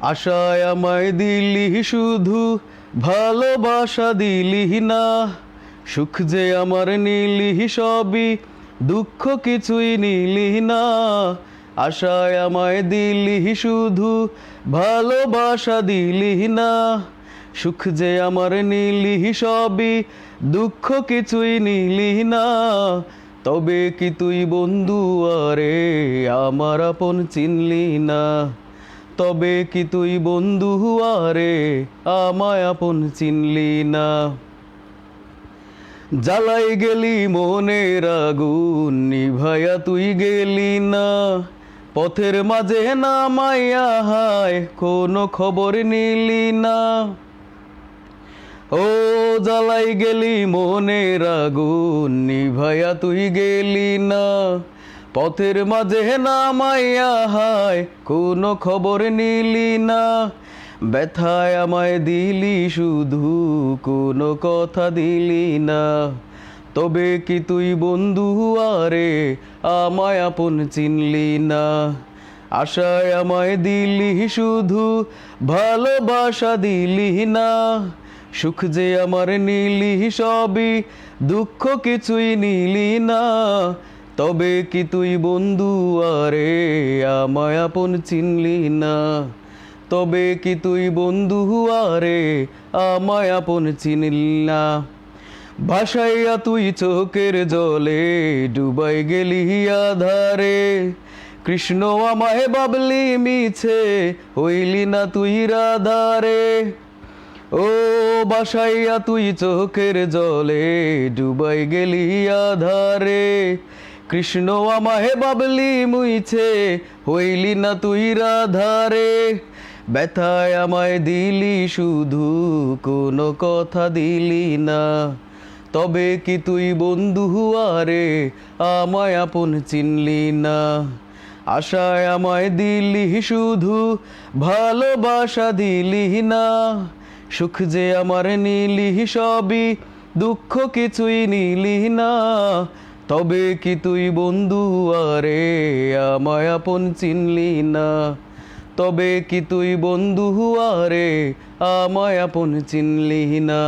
আশায় আমায় দিলি শুধু, ভালোবাসা দিলি না। সুখ যে আমার নিলি সবই, দুঃখ কিছুই নিলি না। আশায় আমায় দিলি শুধু, ভালোবাসা দিলি না। সুখ যে আমার নিলি সবই, দুঃখ কিছুই নিলি না। তবে কি তুই বন্ধু আরে, আমার আপন চিনলি না। তবে কি তুই বন্ধু আরে আমায় আপন চিনলি না। জ্বালাই গেলি মনের আগুন নিভাইয়া তুই গেলি না। পথের মাঝে নামাইয়া হায়, কোনো খবর নিলি না। ও জ্বালাই গেলি মনের আগুন নিভাইয়া তুই গেলি না। পথের মাঝে নামাইয়া হায়, কোনো খবর নিলি না। ব্যথায় আমায় দিলি শুধু, কোনো কথা দিলি না। তবে কি তুই বন্ধু আরে, আমায় আপন চিনলি না। আশায় আমায় দিলি শুধু, ভালোবাসা দিলি না। সুখ যে আমার নিলি সবই, দুঃখ কিছুই নিলি না। তবে কি তুই বন্ধু আরে আমায় আপন চিনলি না? তবে কি তুই বন্ধু আরে আমায় আপন চিনলি না? ভাসাইয়া তুই চোখের জলে ডুবাই গেলি আধারে। কৃষ্ণ আমায় বাবলি মিছে হইলি না তুই রাধারে। ও বাসাইয়া তুই চোখের জলে ডুবাই গেলি আধারে। কৃষ্ণ আমায় বাবলি মুইছে, হইলি না তুই রাধারে। ব্যথায় আমায় দিলি শুধু, কোনো কথা দিলি না। তবে কি তুই বন্ধু আরে আমায় আপন চিনলি না। আশায় আমায় দিলি শুধু, ভালোবাসা দিলি না। সুখ যে আমার নিলি সবই, দুঃখ কিছুই নিলি না। তবে কি তুই বন্ধু আরে আমায় আপন চিনলি না? তবে কি তুই বন্ধু আরে আমায় আপন চিনলি না?